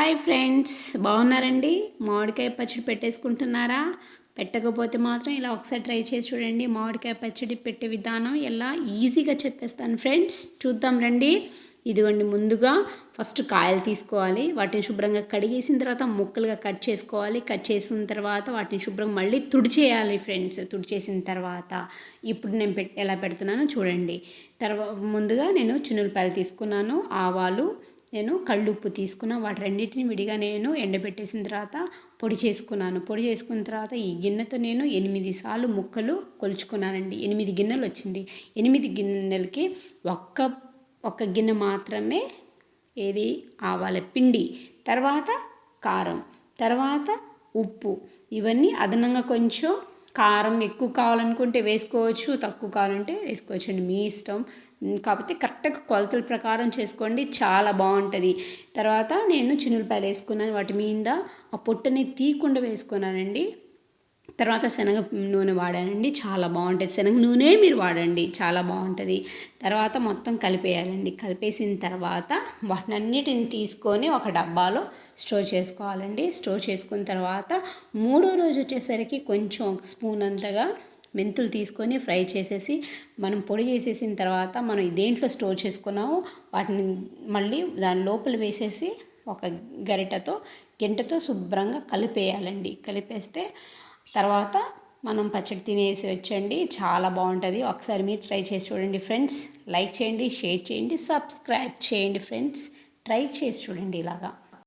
Hi friends బాగున్నారండి? మామిడికాయ పచ్చడి పెట్టేసుకుంటున్నారా? పెట్టకపోతే మాత్రం ఇలా ఒకసారి ట్రై చేసి చూడండి. మామిడికాయ పచ్చడి పెట్టే విధానం ఎలా? ఈజీగా చెప్పేస్తాను ఫ్రెండ్స్. చూద్దాం రండి. ఇదిగోండి ముందుగా ఫస్ట్ కాయలు తీసుకోవాలి. వాటిని శుభ్రంగా కడిగేసిన తర్వాత ముక్కలుగా కట్ చేసుకోవాలి. కట్ చేసిన తర్వాత వాటిని శుభ్రంగా మళ్ళీ తుడిచేయాలి ఫ్రెండ్స్. తుడిచేసిన తర్వాత ఇప్పుడు నేను పెట్ ఎలా పెడుతున్నానో చూడండి. తర్వాత ముందుగా నేను చున్నులపాయలు తీసుకున్నాను. ఆవాలు నేను కళ్ళుప్పు తీసుకున్న వాటి రెండింటిని విడిగా నేను ఎండబెట్టేసిన తర్వాత పొడి చేసుకున్నాను. పొడి చేసుకున్న తర్వాత ఈ గిన్నెతో నేను ఎనిమిది సార్లు ముక్కలు కొలుచుకున్నానండి. ఎనిమిది గిన్నెలు వచ్చింది. ఎనిమిది గిన్నెలకి ఒక్క ఒక్క గిన్నె మాత్రమే ఏది? ఆవాల పిండి తర్వాత కారం తర్వాత ఉప్పు. ఇవన్నీ అదనంగా కొంచెం కారం ఎక్కువ కావాలనుకుంటే వేసుకోవచ్చు తక్కువ కావాలంటే వేసుకోవచ్చు అండి మీ ఇష్టం. కాకపోతే కరెక్ట్గా కొలతల ప్రకారం చేసుకోండి చాలా బాగుంటుంది. తర్వాత నేను చిన్నులపాయలు వేసుకున్నాను వాటి మీద ఆ పొట్టని తీయకుండా వేసుకున్నానండి. తర్వాత శనగ నూనె వాడానండి చాలా బాగుంటుంది. శనగ నూనె మీరు వాడండి చాలా బాగుంటుంది. తర్వాత మొత్తం కలిపేయాలండి. కలిపేసిన తర్వాత వాటినన్నిటిని తీసుకొని ఒక డబ్బాలో స్టోర్ చేసుకోవాలండి. స్టోర్ చేసుకున్న తర్వాత మూడో రోజు వచ్చేసరికి కొంచెం ఒక స్పూన్ అంతగా మెంతులు తీసుకొని ఫ్రై చేసేసి మనం పొడి చేసేసిన తర్వాత మనం దేంట్లో స్టోర్ చేసుకున్నామో వాటిని మళ్ళీ దాని లోపల వేసేసి ఒక గరిటతో గంటతో శుభ్రంగా కలిపేయాలండి. కలిపేస్తే తర్వాత మనం పచ్చడి తినేసి వచ్చండి చాలా బాగుంటుంది. ఒకసారి మీరు ట్రై చేసి చూడండి ఫ్రెండ్స్. లైక్ చేయండి షేర్ చేయండి సబ్స్క్రైబ్ చేయండి ఫ్రెండ్స్. ట్రై చేసి చూడండి ఇలాగా.